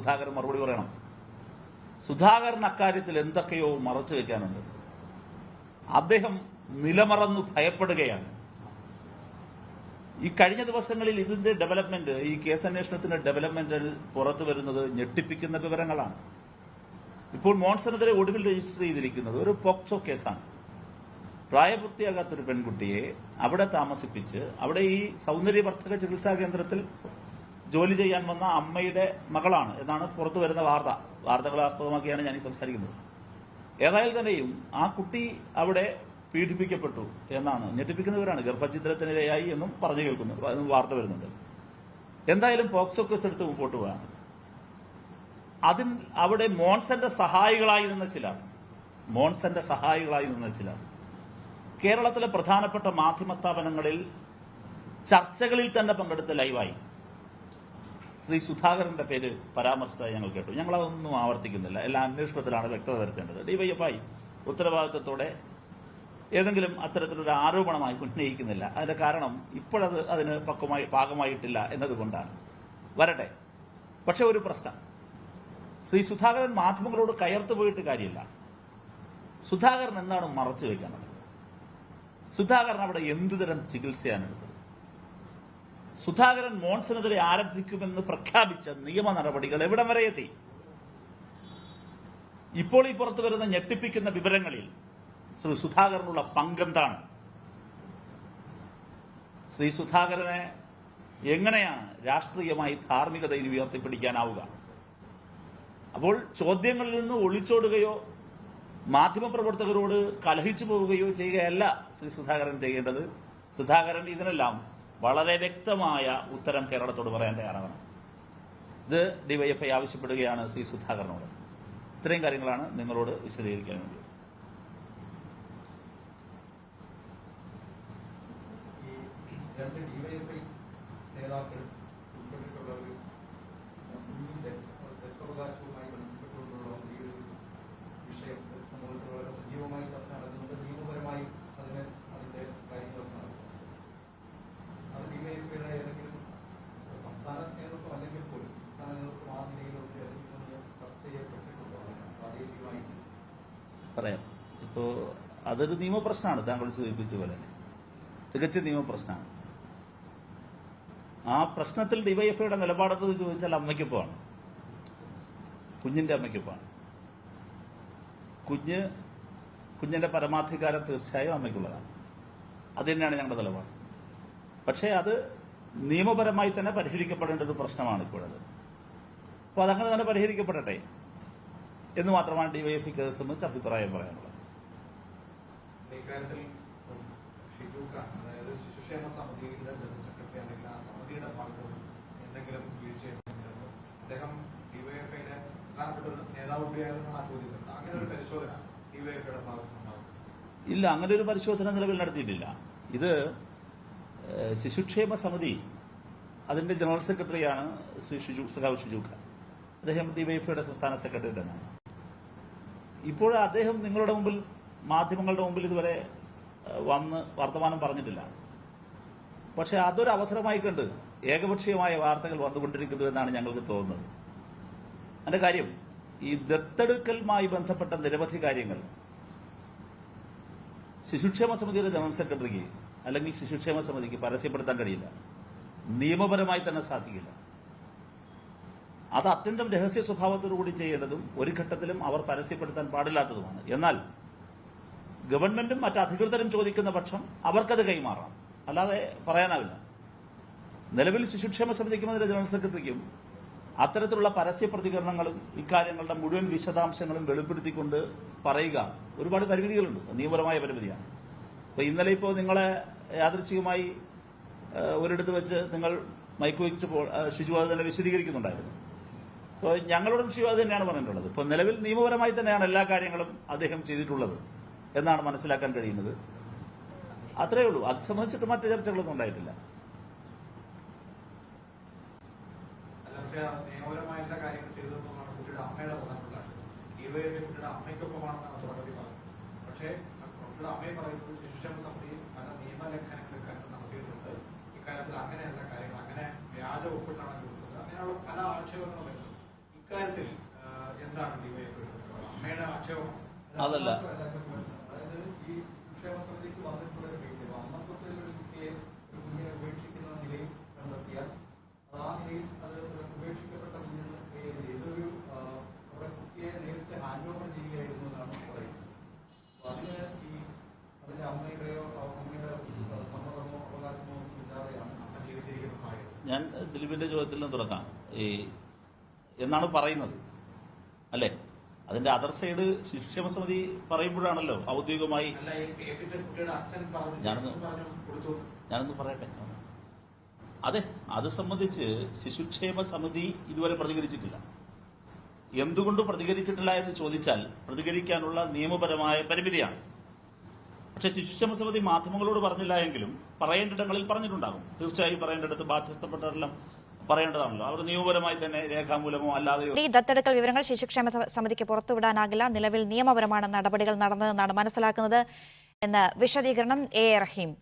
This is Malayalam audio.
സുധാകരൻ മറുപടി പറയണം. സുധാകരൻ അക്കാര്യത്തിൽ എന്തൊക്കെയോ മറച്ചു വെക്കാനുണ്ട്. അദ്ദേഹം നിലമറന്നു ഭയപ്പെടുകയാണ്. ഈ കഴിഞ്ഞ ദിവസങ്ങളിൽ ഇതിന്റെ ഡെവലപ്മെന്റ് ഈ കേസ് അന്വേഷണത്തിന്റെ ഡെവലപ്മെന്റ് പുറത്തു വരുന്നത് ഞെട്ടിപ്പിക്കുന്ന വിവരങ്ങളാണ്. ഇപ്പോൾ മോൺസണെതിരെ ഒടുവിൽ രജിസ്റ്റർ ചെയ്തിരിക്കുന്നത് ഒരു പോക്സോ കേസാണ്. പ്രായപൂർത്തിയാകാത്തൊരു പെൺകുട്ടിയെ അവിടെ താമസിപ്പിച്ച് അവിടെ ഈ സൗന്ദര്യവർദ്ധക ചികിത്സാ കേന്ദ്രത്തിൽ ജോലി ചെയ്യാൻ വന്ന അമ്മയുടെ മകളാണ്. എന്നാണ് പുറത്തു വരുന്ന വാർത്ത. വാർത്തകളെ ആസ്പദമാക്കിയാണ് ഞാൻ ഈ സംസാരിക്കുന്നത്. ഏതായാലും തന്നെയും ആ കുട്ടി അവിടെ പീഡിപ്പിക്കപ്പെട്ടു എന്നാണ് ഞെട്ടിപ്പിക്കുന്നവരാണ്. ഗർഭഛിദ്രത്തിനിരയായി എന്നും പറഞ്ഞു കേൾക്കുന്നു വാർത്ത വരുന്നുണ്ട്. എന്തായാലും പോക്സോ കേസ് എടുത്ത് മുമ്പോട്ട് പോകാണ് അതിൽ അവിടെ മോൺസന്റെ സഹായികളായി നിന്ന ചിലർ മോൺസന്റെ സഹായികളായി നിന്ന ചിലർ. കേരളത്തിലെ പ്രധാനപ്പെട്ട മാധ്യമ സ്ഥാപനങ്ങളിൽ ചർച്ചകളിൽ തന്നെ പങ്കെടുത്ത് ലൈവായി. ശ്രീ സുധാകരന്റെ പേര് പരാമർശിച്ചതായി ഞങ്ങൾ കേട്ടു. ഞങ്ങൾ അതൊന്നും ആവർത്തിക്കുന്നില്ല. എല്ലാ അന്വേഷണത്തിലാണ് വ്യക്തത വരുത്തേണ്ടത്. ഡിവൈഎഫ്ഐ ഉത്തരവാദിത്വത്തോടെ ഏതെങ്കിലും അത്തരത്തിലൊരു ആരോപണമായി ഉന്നയിക്കുന്നില്ല. അതിന്റെ കാരണം ഇപ്പോഴത് അതിന് പക്വമായി പാകമായിട്ടില്ല എന്നതുകൊണ്ടാണ്. വരട്ടെ. പക്ഷെ ഒരു പ്രശ്നം. ശ്രീ സുധാകരൻ മാധ്യമങ്ങളോട് കയർത്തു പോയിട്ട് കാര്യമില്ല. സുധാകരൻ എന്താണ് മറച്ചു വെക്കാനുള്ളത് സുധാകരൻ അവിടെ എന്തുതരം ചികിത്സയാണ് എടുത്തത്? സുധാകരൻ മോൺസിനെതിരെ ആരംഭിക്കുമെന്ന് പ്രഖ്യാപിച്ച നിയമ നടപടികൾ എവിടം വരെ എത്തി? ഇപ്പോൾ ഈ പുറത്തു വരുന്ന ഞെട്ടിപ്പിക്കുന്ന വിവരങ്ങളിൽ ശ്രീ സുധാകരനുള്ള പങ്കെന്താണ്? ശ്രീ സുധാകരനെ എങ്ങനെയാണ് രാഷ്ട്രീയമായി ധാർമ്മികതയിൽ ഉയർത്തിപ്പിടിക്കാനാവുക? അപ്പോൾ ചോദ്യങ്ങളിൽ നിന്ന് ഒളിച്ചോടുകയോ മാധ്യമപ്രവർത്തകരോട് കലഹിച്ചു പോവുകയോ ചെയ്യുകയല്ല ശ്രീ സുധാകരൻ ചെയ്യേണ്ടത്. സുധാകരൻ ഇതിനെല്ലാം വളരെ വ്യക്തമായ ഉത്തരം കേരളത്തോട് പറയാൻ തയ്യാറാവണം. ഇത് ഡിവൈഎഫ്ഐ ആവശ്യപ്പെടുകയാണ് ശ്രീ സുധാകരനോട്. ഇത്രയും കാര്യങ്ങളാണ് നിങ്ങളോട് വിശദീകരിക്കാൻ വേണ്ടി. രണ്ട് ഡിവൈഎഫ്ഐ നേതാക്കൾ ഉൾപ്പെട്ടിട്ടുള്ള ഒരു കുഞ്ഞിന്റെ ദത്തവകാശവുമായി ബന്ധപ്പെട്ടുകൊണ്ടുള്ള ഈ ഒരു വിഷയം സമൂഹത്തിൽ വളരെ സജീവമായി ചർച്ച നടക്കുന്നുണ്ട് നിയമപരമായി അതിന് അതിന്റെ കാര്യങ്ങളൊക്കെ നടക്കും അത് ഡിവൈഎഫ്ഐയുടെ ഏതെങ്കിലും സംസ്ഥാന നേതൃത്വം അല്ലെങ്കിൽ പോലും സംസ്ഥാന നേതൃത്വം ആ നിലയിലൊക്കെ ഏതെങ്കിലും ചർച്ച ചെയ്യപ്പെട്ടിട്ടുണ്ടോ അങ്ങനെ പ്രാദേശികമായി പറയാം. ഇപ്പോ അതൊരു നിയമപ്രശ്നമാണ്. താങ്കൾ സൂചിപ്പിച്ച പോലെ തന്നെ. തികച്ച നിയമപ്രശ്നമാണ്. ആ പ്രശ്നത്തിൽ ഡിവൈഎഫ്ഐയുടെ നിലപാടെന്ന് ചോദിച്ചാൽ അമ്മയ്ക്കൊപ്പമാണ്. കുഞ്ഞിന്റെ അമ്മയ്ക്കൊപ്പമാണ്. കുഞ്ഞ് കുഞ്ഞിന്റെ പരമാധികാരം തീർച്ചയായും അമ്മയ്ക്കുള്ളതാണ്. അത് തന്നെയാണ് ഞങ്ങളുടെ നിലപാട്. പക്ഷേ അത് നിയമപരമായി തന്നെ പരിഹരിക്കപ്പെടേണ്ട ഒരു പ്രശ്നമാണ് ഇപ്പോഴത്. അപ്പോൾ അതങ്ങനെ തന്നെ പരിഹരിക്കപ്പെടട്ടെ. എന്ന് മാത്രമാണ് ഡിവൈഎഫ്ഐക്ക് കേസ് സംബന്ധിച്ച് അഭിപ്രായം പറയാനുള്ളത്. ഇല്ല അങ്ങനെ ഒരു പരിശോധന നിലവിൽ നടത്തിയിട്ടില്ല. ഇത് ശിശുക്ഷേമ സമിതി അതിന്റെ ജനറൽ സെക്രട്ടറിയാണ് ശ്രീ ഷിജു സഖാവ് ഷിജുക്ക അദ്ദേഹം ഡിവൈഎഫ്ഐയുടെ സംസ്ഥാന സെക്രട്ടറി തന്നെയാണ്. ഇപ്പോൾ അദ്ദേഹം നിങ്ങളുടെ മുമ്പിൽ മാധ്യമങ്ങളുടെ മുമ്പിൽ ഇതുവരെ വന്ന് വർത്തമാനം പറഞ്ഞിട്ടില്ല. പക്ഷെ അതൊരു അവസരമായി കണ്ട് ഏകപക്ഷീയമായ വാർത്തകൾ വന്നുകൊണ്ടിരിക്കുന്നു എന്നാണ് ഞങ്ങൾക്ക് തോന്നുന്നത്. അതിന്റെ കാര്യം ഈ ദത്തെടുക്കലുമായി ബന്ധപ്പെട്ട നിരവധി കാര്യങ്ങൾ ശിശുക്ഷേമ സമിതിയുടെ ജനറൽ സെക്രട്ടറിക്ക് അല്ലെങ്കിൽ ശിശുക്ഷേമ സമിതിക്ക് പരസ്യപ്പെടുത്താൻ കഴിയില്ല. നിയമപരമായി തന്നെ സാധിക്കില്ല. അത് അത്യന്തം രഹസ്യ സ്വഭാവത്തോടുകൂടി ചെയ്യേണ്ടതും ഒരു ഘട്ടത്തിലും അവർ പരസ്യപ്പെടുത്താൻ പാടില്ലാത്തതുമാണ്. എന്നാൽ ഗവൺമെന്റും മറ്റ് അധികൃതരും ചോദിക്കുന്ന പക്ഷം അവർക്കത് കൈമാറാം. അല്ലാതെ പറയാനാവില്ല. നിലവിൽ ശിശുക്ഷേമ സമിതിക്കും അതിന്റെ ജനറൽ സെക്രട്ടറിക്കും അത്തരത്തിലുള്ള പരസ്യ പ്രതികരണങ്ങളും ഇക്കാര്യങ്ങളുടെ മുഴുവൻ വിശദാംശങ്ങളും വെളിപ്പെടുത്തിക്കൊണ്ട് പറയുക ഒരുപാട് പരിമിതികളുണ്ട്. നിയമപരമായ പരിമിതിയാണ്. ഇപ്പൊ ഇന്നലെ ഇപ്പോൾ നിങ്ങളെ യാദൃച്ഛികമായി ഏഹ്, ഒരിടത്ത് വെച്ച് നിങ്ങൾ മൈക്ക് വെച്ചപ്പോൾ ശിശു വിശദീകരിക്കുന്നുണ്ടായിരുന്നു. അപ്പോൾ ഞങ്ങളോടും ശിവ അത് തന്നെയാണ് പറഞ്ഞിട്ടുള്ളത്. ഇപ്പോൾ നിലവിൽ നിയമപരമായി തന്നെയാണ് എല്ലാ കാര്യങ്ങളും അദ്ദേഹം ചെയ്തിട്ടുള്ളത് എന്നാണ് മനസ്സിലാക്കാൻ കഴിയുന്നത്. അത്രയേ ഉള്ളൂ. അത് സംബന്ധിച്ചിട്ട് മറ്റു ചർച്ചകളൊന്നും ഉണ്ടായിട്ടില്ല. പക്ഷേ കാര്യങ്ങൾ അങ്ങനെ പല ആക്ഷേപങ്ങളും വരുന്നത് ഇക്കാര്യത്തിൽ ആ, എന്താണ് ഡിവൈഎഫ്ഐയുടെ അമ്മയുടെ ആക്ഷേപം അതല്ല. ഞാൻ ദിലീപിന്റെ ചോദ്യത്തിൽ നിന്ന് തുടങ്ങാം. ഈ എന്നാണ് പറയുന്നത്? അല്ലേ? അതിന്റെ അതർ സൈഡ് ശിക്ഷമ സമിതി പറയുമ്പോഴാണല്ലോ ഔദ്യോഗികമായി ഞാനൊന്ന് പറയട്ടെ? അതെ അത് സംബന്ധിച്ച് ശിശുക്ഷേമ സമിതി ഇതുവരെ പ്രതികരിച്ചിട്ടില്ല. എന്തുകൊണ്ട് പ്രതികരിച്ചിട്ടില്ല എന്ന് ചോദിച്ചാൽ പ്രതികരിക്കാനുള്ള നിയമപരമായ പരിമിതിയാണ്. പക്ഷേ ശിശുക്ഷേമ സമിതി മാധ്യമങ്ങളോട് പറഞ്ഞില്ല എങ്കിലും പറയേണ്ടിടങ്ങളിൽ പറഞ്ഞിട്ടുണ്ടാകും. തീർച്ചയായും പറയേണ്ടിടത്ത് ബാധ്യസ്ഥപ്പെട്ടവരെല്ലാം പറയേണ്ടതാണല്ലോ. അവർ നിയമപരമായി തന്നെ രേഖാമൂലമോ അല്ലാതെയോ ഈ ദത്തെടുക്കൽ വിവരങ്ങൾ ശിശുക്ഷേമ സമിതിക്ക് പുറത്തുവിടാനാകില്ല. നിലവിൽ നിയമപരമാണ് നടപടികൾ നടന്നതെന്നാണ് മനസ്സിലാക്കുന്നത് എന്ന് വിശദീകരണം എ. റഹീം.